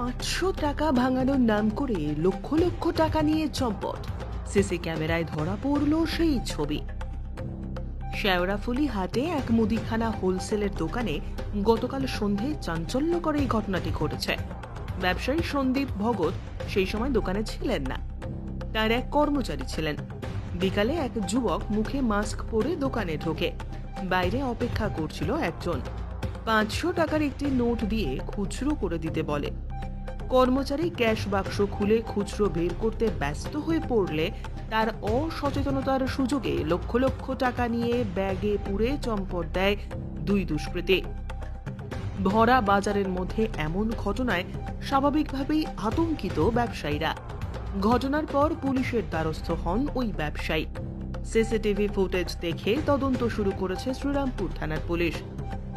পাঁচশো টাকা ভাঙানোর নাম করে লক্ষ লক্ষ টাকা নিয়ে চম্পট। সিসি ক্যামেরায় ধরা পড়ল সেই ছবি। শেওড়াফুলি হাটে এক মুদিখানা হোলসেলের দোকানে গতকাল সন্ধে চাঞ্চল্যকর এই ঘটনাটি ঘটেছে। ব্যবসায়ী সন্দীপ ভগত সেই সময় দোকানে ছিলেন না। তার এক কর্মচারী ছিলেন। বিকালে এক যুবক মুখে মাস্ক পরে দোকানে ঢোকে। বাইরে অপেক্ষা করছিল একজন। পাঁচশো টাকার একটি নোট দিয়ে খুচরো করে দিতে বলে। কর্মচারী ক্যাশ বাক্স খুলে খুচরো বের করতে ব্যস্ত হয়ে পড়লে তার অসচেতনতার সুযোগে লক্ষ লক্ষ টাকা নিয়ে ব্যাগে পুরে চম্পট দেয় দুই দুষ্কৃতী। ভরা বাজারের মধ্যে এমন ঘটনায় স্বাভাবিকভাবেই আতঙ্কিত ব্যবসায়ীরা। ঘটনার পর পুলিশের দ্বারস্থ হন ওই ব্যবসায়ী। সিসিটিভি ফুটেজ দেখে তদন্ত শুরু করেছে শ্রীরামপুর থানার পুলিশ।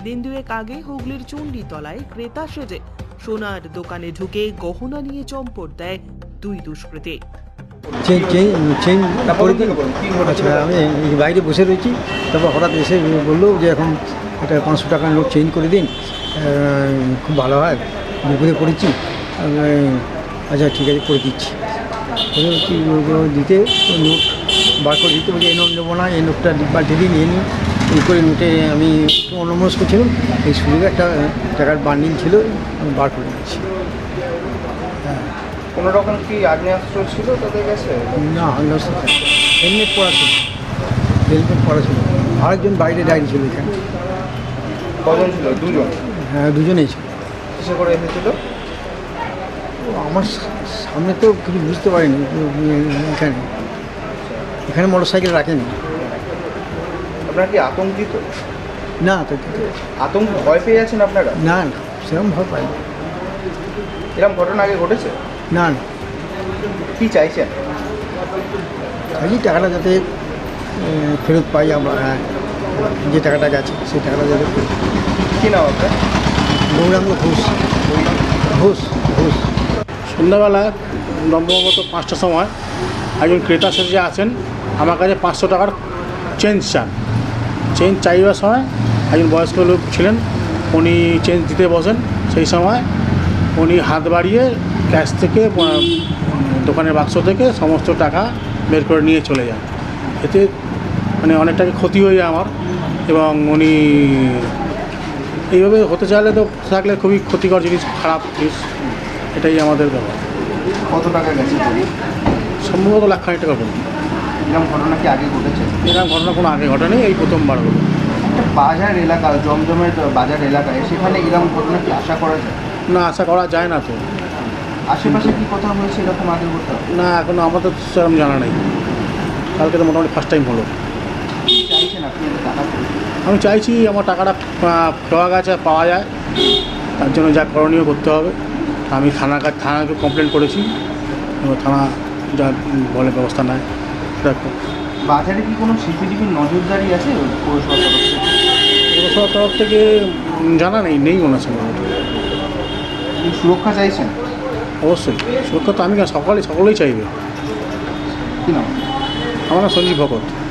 দিন দুয়েক আগে হুগলির চণ্ডীতলায় ক্রেতা সেজে সোনার দোকানে ঢুকে গহনা নিয়ে চম্পট দেয় দুই দুষ্কৃতী। চেন চেন চেন করে দিন আচ্ছা আমি বাইরে বসে রয়েছি। তারপর হঠাৎ এসে বলল যে এখন একটা পাঁচশো টাকার নোট চেঞ্জ করে দিন। খুব ভালো হয়, বিপদে পড়েছি। আচ্ছা ঠিক আছে, করে দিচ্ছি। দিতে, নোট বার করে দিতে বলছি, এই নোট নেব না, এই নোটটা পাল্টে দিন, নিয়ে নিন। এই করে নোটে আমি একটু অনমস্ক ছিলাম। এই সুযোগে একটা টাকার বান্ডিল ছিল আমি বার করে দিচ্ছি কোনো রকম কি আগ্নেয়াস্ত্র ছিল তাদের কাছে? না হেলমেট পরা ছিল। হেলমেট পরা ছিল। আরেকজন বাইরে দাঁড়িয়ে ছিল এখানে। কজন ছিল? দুজন? হ্যাঁ দুজনেই ছিল। কিসে করে এসেছিল? আমার সামনে তো কিছু বুঝতে পারিনি এখানে। এখানে মোটর সাইকেল রাখেনি। আপনারা কি আতঙ্কিত? না তো কিছু আতঙ্ক ভয় পেয়ে আছেন আপনারা? না না সেরকম ভয় পাইনি এরকম ঘটনা আগে ঘটেছে? না না। কি চাইছেন? খালি টাকাটা যাতে আহ, ফেরত পাই আমরা হ্যাঁ যে টাকাটা গেছে সেই টাকাটা যাতে ফেরত পাই। কি নাম আপনার? গৌরাঙ্গ ঘোষ। ঘোষ। ঘোষ। সন্ধ্যাবেলা নম্বরগত পাঁচটার সময় একজন ক্রেতা সেজে আছেন আমার কাছে পাঁচশো টাকার চেঞ্জ চান। চেঞ্জ চাইবার সময় একজন বয়স্ক লোক ছিলেন উনি চেঞ্জ দিতে বসেন সেই সময়। উনি হাত বাড়িয়ে ক্যাশ থেকে দোকানের বাক্স থেকে সমস্ত টাকা বের করে নিয়ে চলে যান। এতে মানে অনেক টাকা ক্ষতি হয়ে যায় আমার এবং উনি এইভাবে হতে চাইলে তো থাকলে খুবই ক্ষতিকর জিনিস খারাপ জিনিস এটাই আমাদের ব্যাপার। কত টাকা গেছে? সম্ভবত লাখ খানিক টাকা এরকম ঘটনা কি আগে ঘটেছে? এরকম ঘটনা কোনো আগে ঘটেনি এই প্রথমবার হলো। একটা বাজার এলাকা জমজমের বাজার এলাকায় সেখানে এরকম ঘটনা কি আশা করা যায়? না আশা করা যায় না তো। আশেপাশে কি কোথাও হয়েছে এরকম আগে কোথাও না এখনও আমাদের তো সেরকম জানা নেই। কালকে তো মোটামুটি ফার্স্ট টাইম হলো। আমি চাইছি আমার টাকাটা পাওয়া গেছে পাওয়া যায়। তার জন্য যা করণীয় করতে হবে। আমি থানা কাছে থানাকে কমপ্লেন করেছি। এবার থানা যা বলে ব্যবস্থা নেয়। বাজারে কি কোনো সিসিটিভির নজরদারি আছে পৌরসভার তরফ থেকে? পৌরসভার তরফ থেকে জানা নেই নেই মনে হচ্ছে। সুরক্ষা চাইছেন? অবশ্যই সুরক্ষা তো আমি সকালে সকলেই চাইবে। কি নাম? আমার নাম সঞ্জীব ভগত।